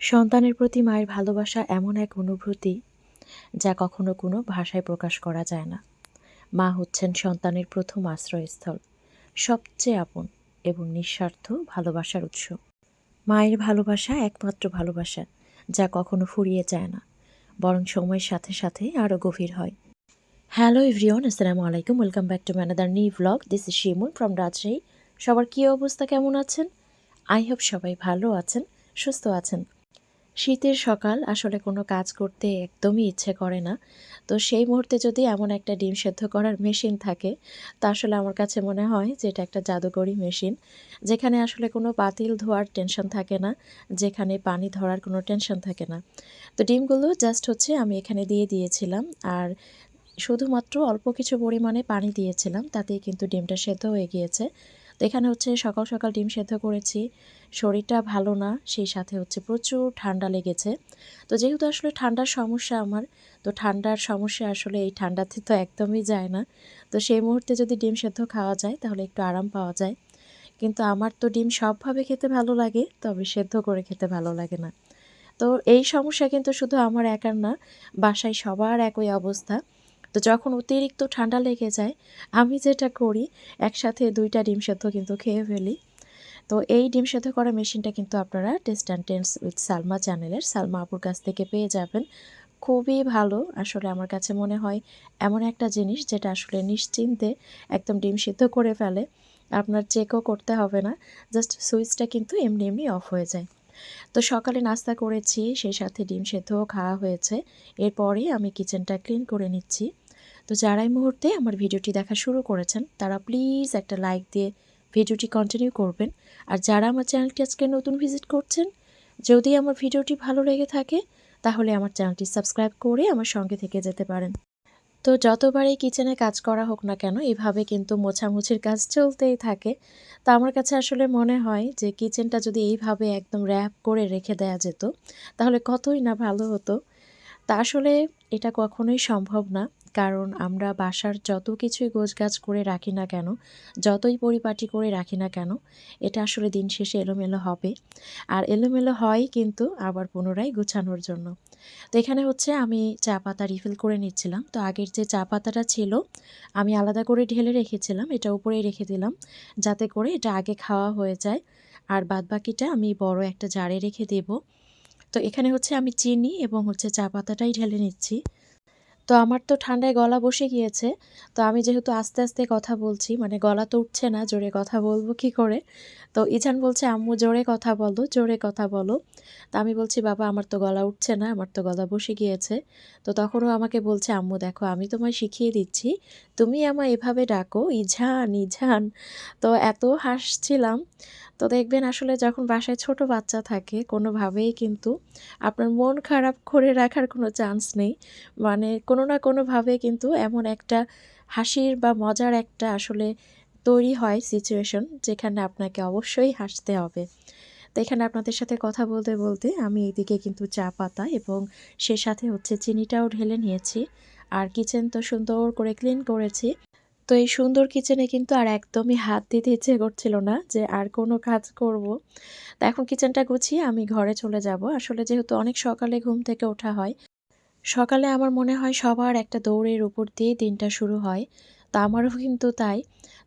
সন্তানের প্রতি মায়ের ভালোবাসা এমন এক অনুভূতি যা কখনো কোনো ভাষায় প্রকাশ করা যায় না। মা হচ্ছেন সন্তানের প্রথম আশ্রয়স্থল, সবচেয়ে আপন এবং নিঃস্বার্থ ভালোবাসার উৎস। মায়ের ভালোবাসা একমাত্র ভালোবাসা যা কখনো ফুরিয়ে যায় না, বরং সময়ের সাথে সাথে আরও গভীর হয়। হ্যালো এভরিওয়ান, আসসালামু আলাইকুম, welcome back to another new vlog this is Shimul from Rajshahi. সবার কী অবস্থা, কেমন আছেন? আই হোপ সবাই ভালো আছেন, সুস্থ আছেন। শীতের সকাল আসলে কোনো কাজ করতে একদমই ইচ্ছে করে না। তো সেই মুহূর্তে যদি এমন একটা ডিম সেদ্ধ করার মেশিন থাকে, তা আসলে আমার কাছে মনে হয় যে এটা একটা জাদুকরি মেশিন, যেখানে আসলে কোনো পাতিল ধোয়ার টেনশন থাকে না, যেখানে পানি ধরার কোনো টেনশন থাকে না। তো ডিমগুলো জাস্ট হচ্ছে আমি এখানে দিয়ে দিয়েছিলাম আর শুধুমাত্র অল্প কিছু পরিমাণে পানি দিয়েছিলাম, তাতেই কিন্তু ডিমটা সেদ্ধ হয়ে গিয়েছে। তো এখানে হচ্ছে সকাল সকাল ডিম সেদ্ধ করেছি। শরীরটা ভালো না, সেই সাথে হচ্ছে প্রচুর ঠান্ডা লেগেছে। তো যেহেতু আসলে ঠান্ডার সমস্যা আমার, তো ঠান্ডার সমস্যা আসলে এই ঠান্ডাতে তো একদমই যায় না। তো সেই মুহূর্তে যদি ডিম সেদ্ধ খাওয়া যায়, তাহলে একটু আরাম পাওয়া যায়। কিন্তু আমার তো ডিম সবভাবে খেতে ভালো লাগে, তবে সেদ্ধ করে খেতে ভালো লাগে না। তো এই সমস্যা কিন্তু শুধু আমার একার না, বাসায় সবার একই অবস্থা। তো যখন অতিরিক্ত ঠান্ডা লেগে যায়, আমি যেটা করি, একসাথে দুইটা ডিম সেদ্ধ কিন্তু খেয়ে ফেলি। তো এই ডিম সেদ্ধ করা মেশিনটা কিন্তু আপনারা টেস্ট অ্যান্ড টেন্স উইথ সালমা চ্যানেলের সালমা আপুর কাছ থেকে পেয়ে যাবেন। খুবই ভালো, আসলে আমার কাছে মনে হয় এমন একটা জিনিস যেটা আসলে নিশ্চিন্তে একদম ডিম সিদ্ধ করে ফেলে, আপনার চেকও করতে হবে না জাস্ট সুইচটা কিন্তু এমনি এমনি অফ হয়ে যায়। তো সকালে নাস্তা করেছি, সেই সাথে ডিম সেদ্ধও খাওয়া হয়েছে এরপরে আমি কিচেনটা ক্লিন করে নিচ্ছি। তো যারা এই মুহূর্তে আমার ভিডিওটি দেখা শুরু করেছেন, তারা প্লিজ একটা লাইক দিয়ে ভিডিওটি কন্টিনিউ করবেন। আর যারা আমার চ্যানেলটি আজকে নতুন ভিজিট করছেন, যদি আমার ভিডিওটি ভালো লেগে থাকে, তাহলে আমার চ্যানেলটি সাবস্ক্রাইব করে আমার সঙ্গে থেকে যেতে পারেন। তো যতবারই কিচেনে কাজ করা হোক না কেন, এভাবে কিন্তু মোছামুছির কাজ চলতেই থাকে। তো আমার কাছে আসলে মনে হয় যে কিচেনটা যদি এইভাবে একদম র্যাপ করে রেখে দেয়া যেত, তাহলে কতই না ভালো হতো। তা আসলে এটা কখনোই সম্ভব না। কারণ আমরা বাসার যত কিছুই গোছগাছ করে রাখি না কেন, যতই পরিপাটি করে রাখি না কেন, এটা আসলে দিন শেষে এলোমেলো হবে। আর এলোমেলো হয় কিন্তু আবার পুনরায় গুছানোর জন্য। তো এখানে হচ্ছে আমি চা পাতা রিফিল করে নিচ্ছিলাম। তো আগের যে চা পাতাটা ছিল, আমি আলাদা করে ঢেলে রেখেছিলাম, এটা উপরেই রেখে দিলাম, যাতে করে এটা আগে খাওয়া হয়ে যায়। আর বাদবাকিটা আমি বড় একটা জারে রেখে দেব। তো এখানে হচ্ছে আমি চিনি এবং হচ্ছে চা পাতাটাই ঢেলে নিচ্ছি। তো আমার তো ঠান্ডায় গলা বসে গিয়েছে। তো আমি যেহেতু আস্তে আস্তে কথা বলছি মানে গলা তো উঠছে না, জোরে কথা বলব কি করে? তো ইজান বলছে, আম্মু, জোরে কথা বলো, জোরে কথা বলো। তো আমি বলছি, বাবা, আমার তো গলা উঠছে না, আমার তো গলা বসে গিয়েছে। তো তখনও আমাকে বলছে, আম্মু, দেখো, আমি তোমায় শিখিয়ে দিচ্ছি, তুমি আমায় এভাবে ডাকো ইঝান ইঝান তো এত হাসছিলাম। তো দেখবেন আসলে যখন বাসায় ছোট বাচ্চা থাকে, কোনোভাবেই কিন্তু আপনার মন খারাপ করে রাখার কোনো চান্স নেই। মানে কোনো না কোনোভাবে কিন্তু এমন একটা হাসির বা মজার একটা আসলে তৈরি হয় সিচুয়েশন যেখানে আপনাকে অবশ্যই হাসতে হবে। তো এখানে আপনাদের সাথে কথা বলতে বলতে আমি এইদিকে কিন্তু চা পাতা এবং সে সাথে হচ্ছে চিনিটাও ঢেলে নিয়েছি। আর কিচেন তো সুন্দর করে ক্লিন করেছি। তো এই সুন্দর কিচেনে কিন্তু আর একদমই হাত দিতে ইচ্ছে করছিল না যে আর কোনো কাজ করব। তো এখন কিচেনটা গুছিয়ে আমি ঘরে চলে যাব। আসলে যেহেতু অনেক সকালে ঘুম থেকে ওঠা হয় সকালে আমার মনে হয় সবার একটা দৌড়ের উপর দিয়ে দিনটা শুরু হয়, তো আমারও কিন্তু তাই।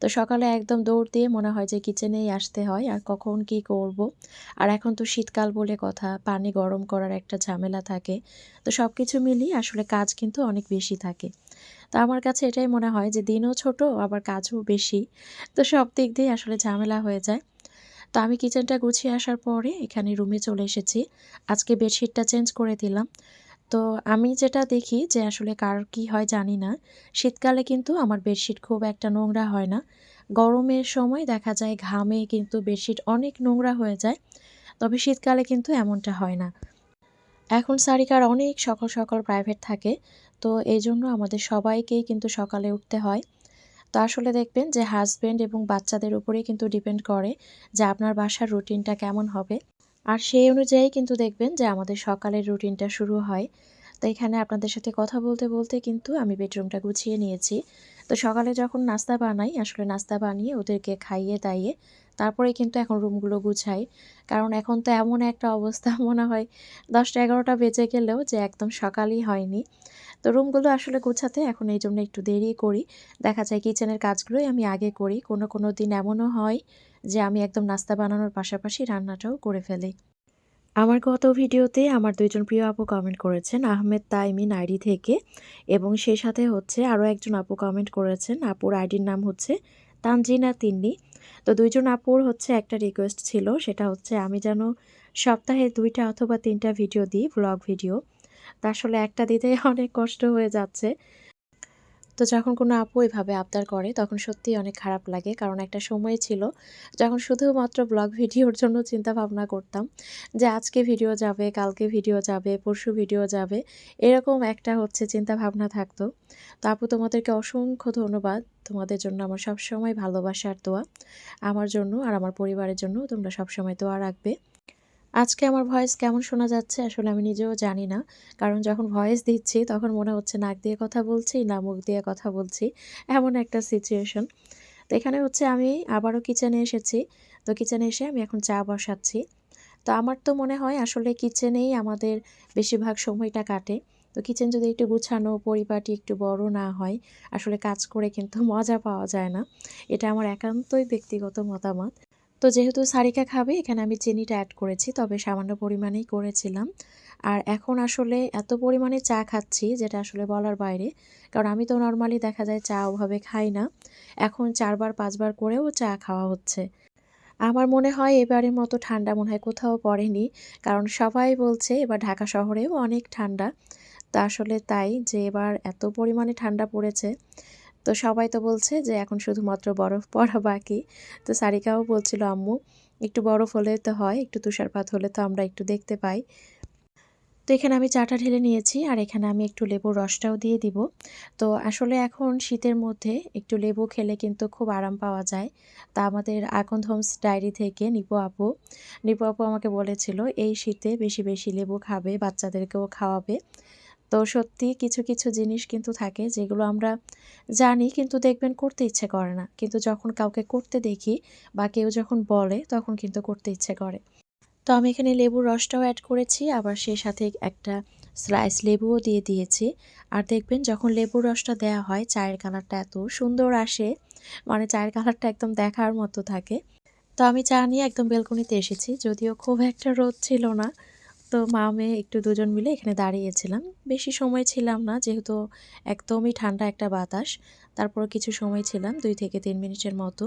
তো সকালে একদম দৌড় দিয়ে মনে হয় যে কিচেনেই আসতে হয়, আর কখন কি করব। আর এখন তো শীতকাল বলে কথা, পানি গরম করার একটা ঝামেলা থাকে। তো সব কিছু মিলিয়ে আসলে কাজ কিন্তু অনেক বেশি থাকে। তো আমার কাছে এটাই মনে হয় যে দিনও ছোট, আবার কাজও বেশি। তো সব দিক দিয়ে আসলে ঝামেলা হয়ে যায়। তো আমি কিচেনটা গুছিয়ে আসার পরে এখানে রুমে চলে এসেছি। আজকে বেডশিটটা চেঞ্জ করে দিলাম। তো আমি যেটা দেখি যে আসলে কার কি হয় জানি না। শীতকালে কিন্তু আমার বেডশিট খুব একটা নোংরা হয় না। গরমের সময় দেখা যায় ঘামে কিন্তু বেডশিট অনেক নোংরা হয়ে যায়। তবে শীতকালে কিন্তু এমনটা হয় না। এখন সারিকার অনেক সকাল সকাল প্রাইভেট থাকে। তো এই জন্য আমাদের সবাইকেই কিন্তু সকালে উঠতে হয়। তো আসলে দেখবেন যে হাজব্যান্ড এবং বাচ্চাদের উপরেই কিন্তু ডিপেন্ড করে যে আপনার বাসার রুটিনটা কেমন হবে। আর সেই অনুযায়ী কিন্তু দেখবেন যে আমাদের সকালের রুটিনটা শুরু হয়। তো এখানে আপনাদের সাথে কথা বলতে বলতে কিন্তু আমি বেডরুমটা গুছিয়ে নিয়েছি। তো সকালে যখন নাস্তা বানাই, আসলে নাস্তা বানিয়ে ওদেরকে খাইয়ে দাইয়ে তারপরে কিন্তু এখন রুমগুলো গুছাই। কারণ এখন তো এমন একটা অবস্থা মনে হয়, দশটা এগারোটা বেজে গেলেও যে একদম সকালই হয়নি। তো রুমগুলো আসলে গোছাতে এখন এই জন্য একটু দেরি করি। দেখা যায় কিচেনের কাজগুলোই আমি আগে করি, কোনো কোনো দিন এমনও হয় যে আমি একদম নাস্তা বানানোর পাশাপাশি রান্নাটাও করে ফেলি। আমার গত ভিডিওতে আমার দুইজন প্রিয় আপু কমেন্ট করেছেন, আহমেদ তাইমিন আইডি থেকে, এবং সেই সাথে হচ্ছে আরও একজন আপু কমেন্ট করেছেন, আপুর আইডির নাম হচ্ছে তানজিনা তিন্নি। তো দুইজন আপুর হচ্ছে একটা রিকোয়েস্ট ছিল, সেটা হচ্ছে আমি যেন সপ্তাহে দুইটা অথবা তিনটা ভিডিও দিই ব্লগ ভিডিও তা আসলে একটা দিতে অনেক কষ্ট হয়ে যাচ্ছে। তো যখন কোনো আপু এভাবে আবদার করে, তখন সত্যিই অনেক খারাপ লাগে। কারণ একটা সময় ছিল যখন শুধুমাত্র ব্লগ ভিডিওর জন্য চিন্তা ভাবনা করতাম যে আজকে ভিডিও যাবে, কালকে ভিডিও যাবে, পরশু ভিডিও যাবে, এরকম একটা হচ্ছে চিন্তা ভাবনা থাকতো। তো আপু তোমাদেরকে অসংখ্য ধন্যবাদ। তোমাদের জন্য আমার সবসময় ভালোবাসার দোয়া। আমার জন্য আর আমার পরিবারের জন্য তোমরা সবসময় দোয়া রাখবে। আজকে আমার ভয়েস কেমন শোনা যাচ্ছে আসলে আমি নিজেও জানি না। কারণ যখন ভয়েস দিচ্ছি তখন মনে হচ্ছে নাক দিয়ে কথা বলছি, না মুখ দিয়ে কথা বলছি। এমন একটা সিচুয়েশন তো এখানে হচ্ছে আমি আবারও কিচেনে এসেছি। তো কিচেনে এসে আমি এখন চা বসাচ্ছি। তো আমার তো মনে হয় আসলে কিচেনেই আমাদের বেশিরভাগ সময়টা কাটে। তো কিচেন যদি একটু গুছানো, পরিপাটি একটু বড় না হয়, আসলে কাজ করে কিন্তু মজা পাওয়া যায় না। এটা আমার একান্তই ব্যক্তিগত মতামত। তো যেহেতু সারিকা খাবে, এখানে আমি চিনিটা অ্যাড করেছি, তবে সামান্য পরিমাণেই করেছিলাম। আর এখন আসলে এত পরিমাণে চা খাচ্ছি, যেটা আসলে বলার বাইরে, কারণ আমি তো নর্মালি দেখা যায় চা ওভাবে খাই না। এখন চারবার, পাঁচবার করেও চা খাওয়া হচ্ছে। আমার মনে হয় এবারের মতো ঠান্ডা মনে হয় কোথাও পড়েনি, কারণ সবাই বলছে এবার ঢাকা শহরেও অনেক ঠান্ডা। তা আসলে তাই যে এবার এত পরিমাণে ঠান্ডা পড়েছে তো সবাই তো বলছে যে এখন শুধুমাত্র বরফ পড়া বাকি। তো সারিকাও বলছিল, আম্মু, একটু বরফ হলে তো হয়, একটু তুষারপাত হলে তো আমরা একটু দেখতে পাই। তো এখানে আমি চাটা ঢেলে নিয়েছি আর এখানে আমি একটু লেবুর রসটাও দিয়ে দিব। তো আসলে এখন শীতের মধ্যে একটু লেবু খেলে কিন্তু খুব আরাম পাওয়া যায়। তা আমাদের আকন্দ হোমস ডায়েরি থেকে নিপু আপু নিপু আপু আমাকে বলেছিল, এই শীতে বেশি বেশি লেবু খাবে, বাচ্চাদেরকেও খাওয়াবে। তো সত্যি কিছু কিছু জিনিস কিন্তু থাকে যেগুলো আমরা জানি কিন্তু দেখবেন করতে ইচ্ছে করে না। কিন্তু যখন কাউকে করতে দেখি বা কেউ যখন বলে তখন কিন্তু করতে ইচ্ছে করে। তো আমি এখানে লেবুর রসটাও অ্যাড করেছি, আবার সেই সাথে একটা স্লাইস লেবুও দিয়ে দিয়েছি। আর দেখবেন যখন লেবুর রসটা দেওয়া হয়, চায়ের কালারটা এত সুন্দর আসে মানে চায়ের কালারটা একদম দেখার মতো থাকে। তো আমি চা নিয়ে একদম বেলকনিতে এসেছি, যদিও খুব একটা রোদ ছিল না। তো মা মেয়ে একটু দুজন মিলে এখানে দাঁড়িয়েছিলাম। বেশি সময় ছিলাম না, যেহেতু একদমই ঠান্ডা একটা বাতাস। তারপর কিছু সময় ছিলাম, দুই থেকে তিন মিনিটের মতো।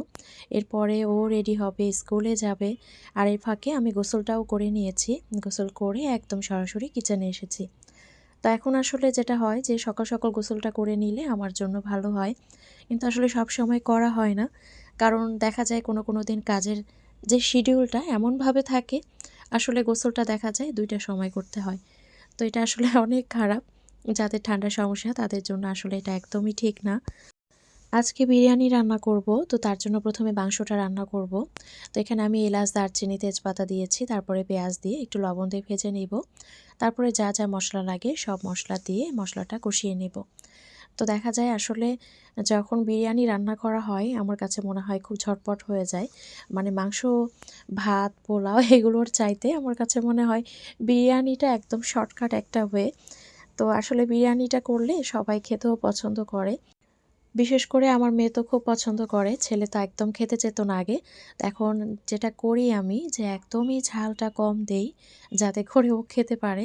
এরপরে ও রেডি হবে, স্কুলে যাবে। আর এর ফাঁকে আমি গোসলটাও করে নিয়েছি। গোসল করে একদম সরাসরি কিচেনে এসেছি। তো এখন আসলে যেটা হয় যে, সকাল সকাল গোসলটা করে নিলে আমার জন্য ভালো হয়। কিন্তু আসলে সব সময় করা হয় না। কারণ দেখা যায় কোনো কোনো দিন কাজের যে শিডিউলটা এমনভাবে থাকে আসলে গোসলটা দেখা যায় দুইটা সময় করতে হয়। তো এটা আসলে অনেক খারাপ। যাদের ঠান্ডার সমস্যা, তাদের জন্য আসলে এটা একদমই ঠিক না। আজকে বিরিয়ানি রান্না করব, তো তার জন্য প্রথমে মাংসটা রান্না করব। তো এখানে আমি এলাচ, দারচিনি, তেজপাতা দিয়েছি, তারপরে পেঁয়াজ দিয়ে একটু লবণ দিয়ে ভেজে নেব। তারপরে যা যা মশলা লাগে সব মশলা দিয়ে মশলাটা কষিয়ে নেব। তো দেখা যায় আসলে যখন বিরিয়ানি রান্না করা হয়, আমার কাছে মনে হয় খুব ঝটপট হয়ে যায়। মানে মাংস, ভাত, পোলাও এগুলোর চাইতে আমার কাছে মনে হয় বিরিয়ানিটা একদম শর্টকাট একটা ওয়ে। তো আসলে বিরিয়ানিটা করলে সবাই খেতেও পছন্দ করে। বিশেষ করে আমার মেয়ে তো খুব পছন্দ করে, ছেলে তো একদম খেতে চেত না আগে। এখন যেটা করি আমি যে একদমই ঝালটা কম দেই যাতে করে ও খেতে পারে।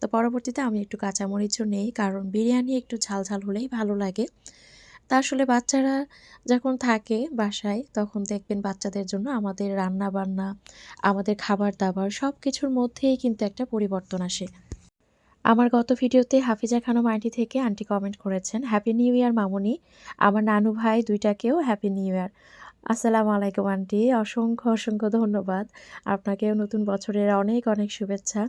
তো পরবর্তীতে আমি একটু কাঁচামরিচও নেই, কারণ বিরিয়ানি একটু ঝাল ঝাল হলেই ভালো লাগে। তা আসলে বাচ্চারা যখন থাকে বাসায়, তখন দেখবেন বাচ্চাদের জন্য আমাদের রান্না বান্না আমাদের খাবার দাবার সব কিছুর মধ্যেই কিন্তু একটা পরিবর্তন আসে। আমার গত ভিডিওতে হাফিজা খানম আন্টি থেকে আন্টি কমেন্ট করেছেন হ্যাপি নিউ ইয়ার মামুনি। আমার নানু ভাই দুইটাকেও হ্যাপি নিউ ইয়ার আসসালামু আলাইকুম, আন্টি। অসংখ্য অসংখ্য ধন্যবাদ। আপনাকেও নতুন বছরের অনেক অনেক শুভেচ্ছা।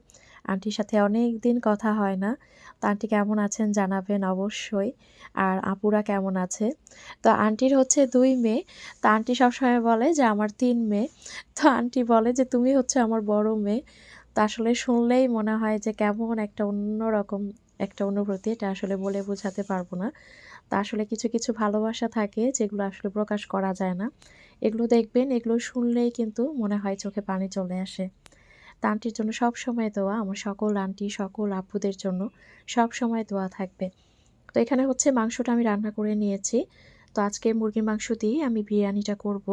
আন্টির সাথে অনেক দিন কথা হয় না। তো আন্টি কেমন আছেন জানাবেন অবশ্যই। আর আপুরা কেমন আছে? তো আন্টির হচ্ছে দুই মেয়ে। তো আন্টি সবসময় বলে যে, আমার তিন মেয়ে। তো আন্টি বলে যে, তুমি হচ্ছে আমার বড় মেয়ে। তো আসলে শুনলেই মনে হয় যে কেমন একটা অন্যরকম একটা অনুভূতি, এটা আসলে বলে বোঝাতে পারব না। তা আসলে কিছু কিছু ভালোবাসা থাকে যেগুলো আসলে প্রকাশ করা যায় না। এগুলো দেখবেন, এগুলো শুনলেই কিন্তু মনে হয় চোখে পানি চলে আসে। তা আন্টির জন্য সব সময় দোয়া, আমার সকল আন্টি, সকল আপুদের জন্য সব সময় দোয়া থাকবে। তো এখানে হচ্ছে মাংসটা আমি রান্না করে নিয়েছি। তো আজকে মুরগির মাংস দিয়ে আমি বিরিয়ানিটা করব।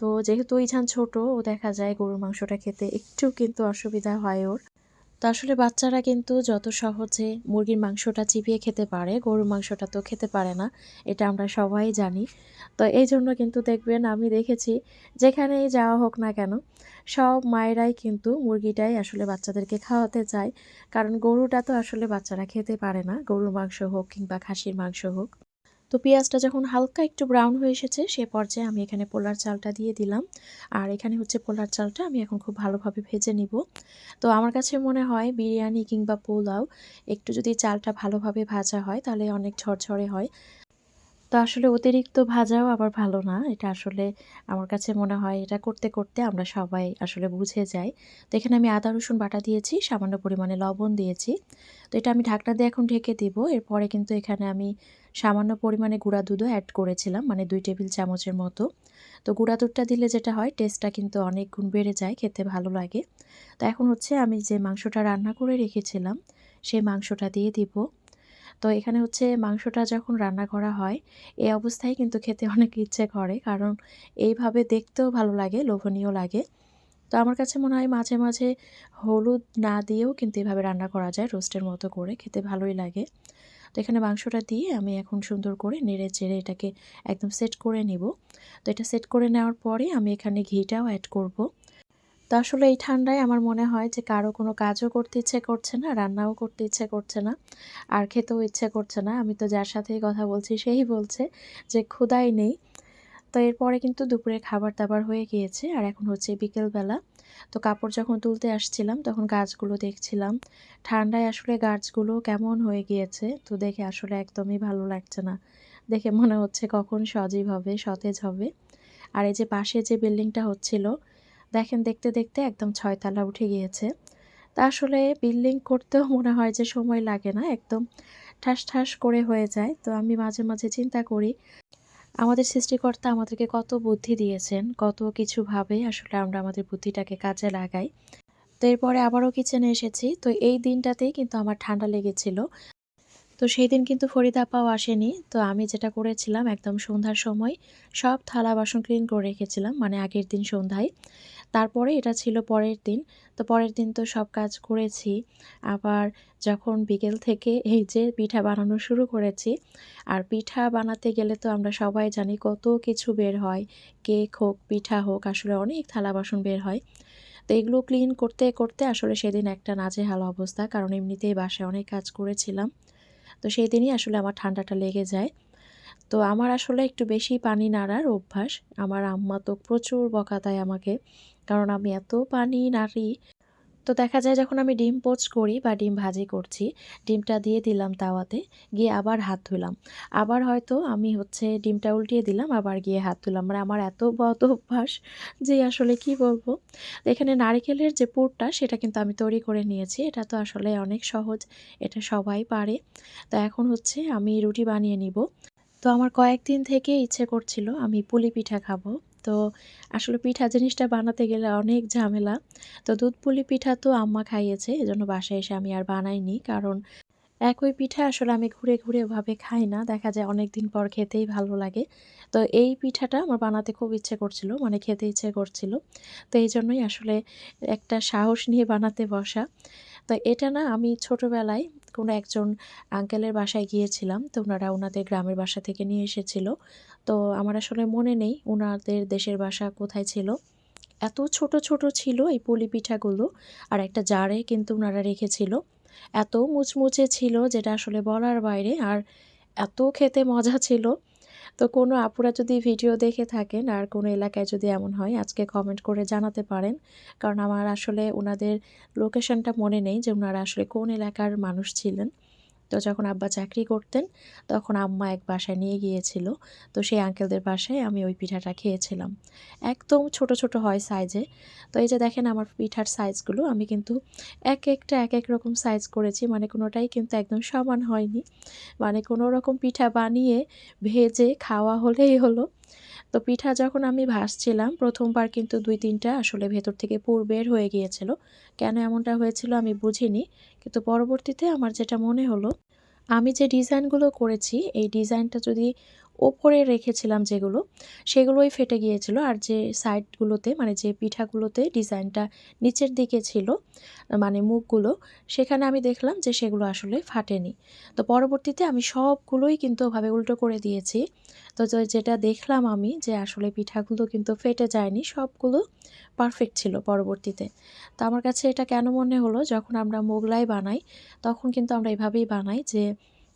তো যেহেতু ইছান ছোট, ও দেখা যায় গরুর মাংসটা খেতে একটু কিন্তু অসুবিধা হয় ওর। তো আসলে বাচ্চারা কিন্তু যত সহজে মুরগির মাংসটা চিপিয়ে খেতে পারে, গরুর মাংসটা তো খেতে পারে না, এটা আমরা সবাই জানি। তো এই জন্য কিন্তু দেখবেন আমি দেখেছি, যেখানেই যাওয়া হোক না কেন, সব মায়েরাই কিন্তু মুরগিটাই আসলে বাচ্চাদেরকে খাওয়াতে চায়। কারণ গরুটা তো আসলে বাচ্চারা খেতে পারে না, গরুর মাংস হোক কিংবা খাসির মাংস হোক। তো পেঁয়াজটা যখন হালকা একটু ব্রাউন হয়ে এসেছে, সে পর্যায়ে আমি এখানে পোলার চালটা দিয়ে দিলাম। আর এখানে হচ্ছে পোলার চালটা আমি এখন খুব ভালোভাবে ভেজে নিব। তো আমার কাছে মনে হয় বিরিয়ানি কিংবা পোলাও একটু যদি চালটা ভালোভাবে ভাজা হয়, তাহলে অনেক ঝরঝরে হয়। তো আসলে অতিরিক্ত ভাজাও আবার ভালো না। এটা আসলে আমার কাছে মনে হয় এটা করতে করতে আমরা সবাই আসলে বুঝে যাই। তো এখানে আমি আদা, রসুন বাটা দিয়েছি, সামান্য পরিমাণে লবণ দিয়েছি। তো এটা আমি ঢাকনা দিয়ে এখন ঢেকে দিব। এরপরে কিন্তু এখানে আমি সামান্য পরিমাণে গুঁড়া দুধও অ্যাড করেছিলাম মানে দুই টেবিল চামচের মতো। তো গুঁড়া দুধটা দিলে যেটা হয় টেস্টটা কিন্তু অনেক গুণ বেড়ে যায়, খেতে ভালো লাগে। তো এখন হচ্ছে আমি যে মাংসটা রান্না করে রেখেছিলাম, সেই মাংসটা দিয়ে দিব। তো এখানে হচ্ছে মাংসটা যখন রান্না করা হয়, এই অবস্থায় কিন্তু খেতে অনেক ইচ্ছে করে, কারণ এইভাবে দেখতেও ভালো লাগে, লোভনীয় লাগে। তো আমার কাছে মনে হয় মাঝে মাঝে হলুদ না দিয়েও কিন্তু এভাবে রান্না করা যায় রোস্টের মতো করে, খেতে ভালোই লাগে। তো এখানে মাংসটা দিয়ে আমি এখন সুন্দর করে নেড়ে চেড়ে এটাকে একদম সেট করে নেব। তো এটা সেট করে নেওয়ার পরে আমি এখানে ঘিটাও অ্যাড করব। তো আসলে এই ঠান্ডায় আমার মনে হয় যে কারও কোনো কাজও করতে ইচ্ছে করছে না, রান্নাও করতে ইচ্ছে করছে না, আর খেতেও ইচ্ছে করছে না। আমি তো যার সাথেই কথা বলছি সেই বলছে যে ক্ষুদাই নেই। তো এরপরে কিন্তু দুপুরে খাবার দাবার হয়ে গিয়েছে, আর এখন হচ্ছে বিকেলবেলা। তো কাপড় যখন তুলতে আসছিলাম, তখন গাছগুলো দেখছিলাম। ঠান্ডায় আসলে গাছগুলো কেমন হয়ে গিয়েছে, তো দেখে আসলে একদমই ভালো লাগছে না। দেখে মনে হচ্ছে কখন সজীব হবে, সতেজ হবে। আর এই যে পাশে যে বিল্ডিংটা হচ্ছিল, দেখেন দেখতে দেখতে একদম ছয়তলা উঠে গিয়েছে। তা আসলে বিল্ডিং করতেও মনে হয় যে সময় লাগে না, একদম ঠাস ঠাস করে হয়ে যায়। তো আমি মাঝে মাঝে চিন্তা করি আমাদের সৃষ্টিকর্তা আমাদেরকে কত বুদ্ধি দিয়েছেন, কত কিছু ভাবে আসলে আমরা আমাদের বুদ্ধিটাকে কাজে লাগাই। তো এরপরে আবারও কিচেনে এসেছি। তো এই দিনটাতেই কিন্তু আমার ঠান্ডা লেগেছিল। তো সেই দিন কিন্তু ফরিদা আপাও আসেনি। তো আমি যেটা করেছিলাম, একদম সন্ধ্যার সময় সব থালা বাসন ক্লিন করে রেখেছিলাম মানে আগের দিন সন্ধ্যায়। তারপরে এটা ছিল পরের দিন। তো পরের দিন তো সব কাজ করেছি। আবার যখন বিকেল থেকে এই যে পিঠা বানানো শুরু করেছি, আর পিঠা বানাতে গেলে তো আমরা সবাই জানি কত কিছু বের হয়। কেক হোক, পিঠা হোক, আসলে অনেক থালা বাসন বের হয়। তো এগুলো ক্লিন করতে করতে আসলে সেদিন একটা নাজেহাল অবস্থা, কারণ এমনিতেই বাসায় অনেক কাজ করেছিলাম। তো সেই দিনই আসলে আমার ঠান্ডাটা লেগে যায়। তো আমার আসলে একটু বেশি পানি নাড়ার অভ্যাস। আমার আম্মা তো প্রচুর বকা দেয় আমাকে। কারণ আমি এত পানি নাড়ি তো দেখা যায় যখন আমি ডিম পোচ করি বা ডিম ভাজি করছি, ডিমটা দিয়ে দিলাম তাওয়াতে, গিয়ে আবার হাত ধুলাম। আবার হয়তো আমি হচ্ছে ডিমটা উল্টিয়ে দিলাম, আবার গিয়ে হাত ধুলাম। মানে আমার এত বদ অভ্যাস যে আসলে কি বলব? এখানে নারিকেলের যে পুরটা, সেটা কিন্তু আমি তৈরি করে নিয়েছি। এটা তো আসলে অনেক সহজ, এটা সবাই পারে। তো এখন হচ্ছে আমি রুটি বানিয়ে নিব। তো আমার কয়েকদিন থেকে ইচ্ছে করছিল আমি পুলি পিঠা খাব। তো আসলে পিঠা জিনিসটা বানাতে গেলে অনেক ঝামেলা। তো দুধ পুলি পিঠা তো আম্মা খাইয়েছে, এজন্য বাসায় এসে আমি আর বানাইনি। কারণ একই পিঠা আসলে আমি ঘুরে ঘুরে ওভাবে খাই না, দেখা যায় অনেক দিন পর খেতেই ভালো লাগে। তো এই পিঠাটা আমার বানাতে খুব ইচ্ছে করছিল মানে খেতে ইচ্ছে করছিল। তো এই জন্যই আসলে একটা সাহস নিয়ে বানাতে বসা। তো এটা না আমি ছোটোবেলায় কোনো একজন আঙ্কেলের বাসায় গিয়েছিলাম, তো ওনারা ওনাদের গ্রামের বাসা থেকে নিয়ে এসেছিল। তো আমার আসলে মনে নেই ওনাদের দেশের বাসা কোথায় ছিল। এত ছোট ছোট ছিল এই পুলি পিঠাগুলো আর একটা জারে কিন্তু ওনারা রেখেছিল। এত মুচমুচে ছিল যেটা আসলে বলার বাইরে আর এত খেতে মজা ছিল। তো কোনো আপুরা যদি ভিডিও দেখে থাকেন আর কোনো এলাকায় যদি এমন হয়, আজকে কমেন্ট করে জানাতে পারেন। কারণ আমার আসলে ওনাদের লোকেশনটা মনে নেই যে ওনারা আসলে কোন এলাকার মানুষ ছিলেন। তো যখন আব্বা চাকরি করতেন, তখন আম্মা এক বাসায় নিয়ে গিয়েছিল। তো সেই আঙ্কেলদের বাসায় আমি ওই পিঠাটা খেয়েছিলাম। একদম ছোট ছোট হয় সাইজে তো এই যে দেখেন আমার পিঠার সাইজগুলো আমি কিন্তু এক একটা, এক এক রকম সাইজ করেছি। মানে কোনোটাই কিন্তু একদম সমান হয়নি। মানে কোনো রকম পিঠা বানিয়ে, ভেজে, খাওয়া হলেই হলো। তো পিঠা যখন আমি ভাসছিলাম প্রথমবার কিন্তু দুই তিনটা আসলে ভেতর থেকে পুর বের হয়ে গিয়েছিল। কেন এমনটা হয়েছিল আমি বুঝিনি, কিন্তু পরবর্তীতে আমার যেটা মনে হলো, আমি যে ডিজাইনগুলো করেছি, এই ডিজাইনটা যদি ওপরে রেখেছিলাম যেগুলো, সেগুলোই ফেটে গিয়েছিল। আর যে সাইডগুলোতে মানে যে পিঠাগুলোতে ডিজাইনটা নিচের দিকে ছিল মানে মুখগুলো, সেখানে আমি দেখলাম যে সেগুলো আসলে ফাটেনি। তো পরবর্তীতে আমি সবগুলোই কিন্তু ওভাবে উল্টো করে দিয়েছি। তো যেটা দেখলাম আমি যে আসলে পিঠাগুলো কিন্তু ফেটে যায়নি, সবগুলো পারফেক্ট ছিল পরবর্তীতে। তো আমার কাছে এটা কেন মনে হলো, যখন আমরা মোগলাই বানাই, তখন কিন্তু আমরা এভাবেই বানাই যে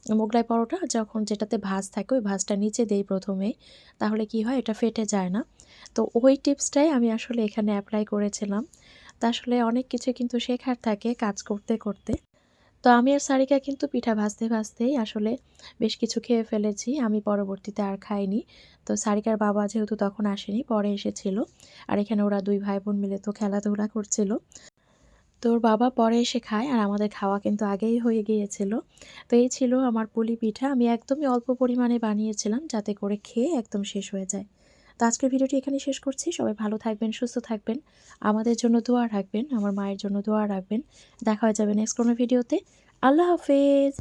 মোগলাই পরোটা যখন যেটাতে ভাজ থাকে, ওই ভাজটা নিচে দেই প্রথমে, তাহলে কি হয়, এটা ফেটে যায় না। তো ওই টিপসটাই আমি আসলে এখানে অ্যাপ্লাই করেছিলাম। তা আসলে অনেক কিছু কিন্তু শেখার থাকে কাজ করতে করতে। তো আমি আর সারিকা কিন্তু পিঠা ভাজতে ভাজতেই আসলে বেশ কিছু খেয়ে ফেলেছি, আমি পরবর্তীতে আর খাইনি। তো সারিকার বাবা যেহেতু তখন আসেনি, পরে এসেছিল। আর এখানে ওরা দুই ভাই বোন মিলে তো খেলাধুলা করছিল। তো ওর বাবা পরে এসে খায় আর আমাদের খাওয়া কিন্তু আগেই হয়ে গিয়েছিল। তো এই ছিল আমার পুলি পিঠা। আমি একদমই অল্প পরিমাণে বানিয়েছিলাম যাতে করে খেয়ে একদম শেষ হয়ে যায়। তো আজকের ভিডিওটি এখানে শেষ করছি। সবাই ভালো থাকবেন, সুস্থ থাকবেন। আমাদের জন্য দোয়া রাখবেন, আমার মায়ের জন্য দোয়া রাখবেন। দেখা হয়ে যাবে নেক্সট কোনো ভিডিওতে। আল্লাহ হাফেজ।